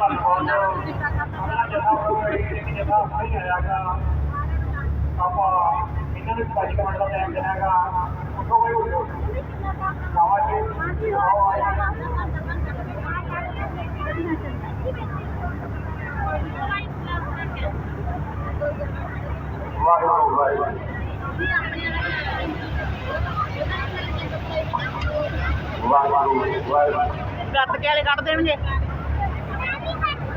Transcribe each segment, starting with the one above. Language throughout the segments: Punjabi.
ਧੰਨਵਾਦ ਉਹਨਾਂ ਜਥਾ ਉਹ ਇੱਕ ਜਥਾ ਨਹੀਂ ਆਇਆਗਾ ਆਪਾਂ ਇਹਨਾਂ ਨੂੰ ਪੰਜ ਮਿੰਟ ਦਾ ਟਾਈਮ ਦੇਣਾਗਾ ਉੱਥੋਂ ਕੋਈ ਹੋ ਨਵਾਂ ਜੀ ਆਓ ਆਇਆ ਵਾਹਿਗੁਰੂ ਵਾਹਿਗੁਰੂ ਵਾਹਿਗੁਰੂ ਵਾਹਿਗੁਰੂ ਗੱਤਕੇ ਵਾਲੇ ਕੱਢ ਦੇਣਗੇ।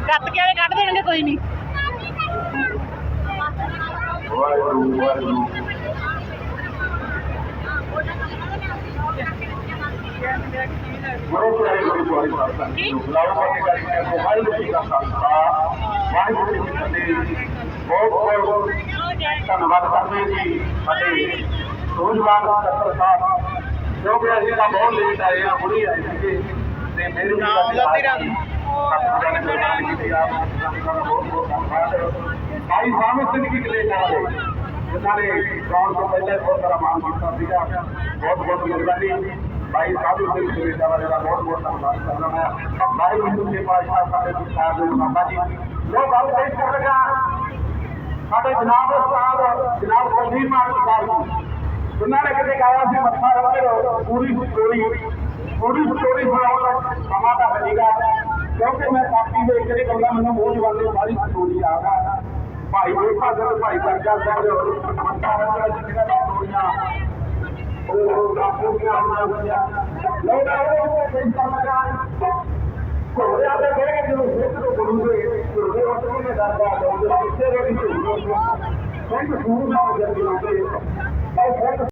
ਗੱਤਕੇ ਵਾਲੇ ਕੱਢ ਦੇਣਗੇ ਕੋਈ ਨਹੀਂ ਵਾਹਿਗੁਰੂ ਵਾਹਿਗੁਰੂ ਗੁਰੂ ਪਿਆਰੇ ਗੁਰੂ ਗੋਬਿੰਦ ਸਾਹਿਬ ਜੀ ਲਾਓ ਪਤੀ ਕਰੀ ਕੇ ਵਾਹਿਗੁਰੂ ਜੀ ਦਾ ਖਾਲਸਾ ਵਾਹਿਗੁਰੂ ਜੀ ਕੀ ਫਤਿਹ ਬਹੁਤ ਬਹੁਤ ਧੰਨਵਾਦ ਕਰਦੇ ਜੀ ਅਤੇ ਸੂਝਵਾਨ ਸੱਤਰ ਸਾਹਿਬ। ਜੋ ਕਿ ਅਸੀਂ ਤਾਂ ਬਹੁਤ ਲੇਟ ਆਏ ਆ ਹੁਣੀ ਆਏ ਸੀਗੇ। ਤੇ ਮੇਰੇ ਵੀ ਲੱਤੀ ਰਾਤ ਸਤਿਗੁਰਾਂ ਨੇ ਮਿਹਰਬਾਨੀ ਕੀਤੀ ਆਪ ਸੰਤਾਂ ਦਾ ਬਹੁਤ ਬਹੁਤ ਧੰਨਵਾਦ ਭਾਈ ਸਾਹਿਬ ਸਿੰਘ ਜੀ ਕਲੇ ਵਾਲੇ ਜਿਨ੍ਹਾਂ ਨੇ ਗਾਉਣ ਤੋਂ ਪਹਿਲੇ ਬਹੁਤ ਸਾਰਾ ਮਾਨ ਕੀਤਾ ਸੀਗਾ ਬਹੁਤ ਬਹੁਤ ਮਿਹਰਬਾਨੀ ਭਾਈ ਸਾਹਿਬ ਸਿੰਘ ਜੀ ਕਲੇ ਵਾਲੇ ਦਾ ਬਹੁਤ ਬਹੁਤ ਧੰਨਵਾਦ ਕਰਦਾ ਮੈਂ ਭਾਈ ਹਿੰਦੂ ਦੇ ਪਾਤਸ਼ਾਹ ਸਾਡੇ ਗੁਰਸਾਹਿਬ ਦੇ ਬਾਬਾ ਜੀ ਲੋ ਗੱਲ ਪੇਸ਼ ਕਰ ਲਗਾ ਸਾਡੇ ਜਨਾਬ ਸਾਹਿਬ ਜਨਾਬ ਕੁਲਦੀਪ ਕਿਉਂਕਿ ਮੈਂ ਕਾਪੀ ਵੇਖ ਕੇ ਕਹਿੰਦਾ ਮੈਨੂੰ ਮੂੰਹ ਜਵਾਨੇ ਸਾਰੀ ਸਟੋਰੀ ਆ। ਗਾ ਭਾਈ ਦੇਖਾ ਸਰ ਭਾਈ ਕਰਜਾ ਸਾਹਿਬ ਰੱਖੋ ਜਿੱਦਾਂ ਦੀ ਸਟੋਰੀਆਂ ਉਹ ਕਾਪੀ ਦੀਆਂ ਆਉਣਾ ਹੋਈਆਂ ਲੋਕਾਂ ਉਹ ਪੇਸ਼ ਲਗਾ ਘੋੜਿਆਂ ਦੇ ਕੇ ਜਦੋਂ ਸਿੱਖ ਨੂੰ ਗੁਰੂ ਦੇ ਘੋੜੇ ਉੱਤੇ ਨੇ ਦਰਦਾ ਦੋ ਦੇ ਵੀ ਝੂਠ ਸਿੰਘ ਸੂਰ ਨਾਲ ਜਦ ਜਲਾਉਂਦੇ ਉਹ ਸਿੰਘ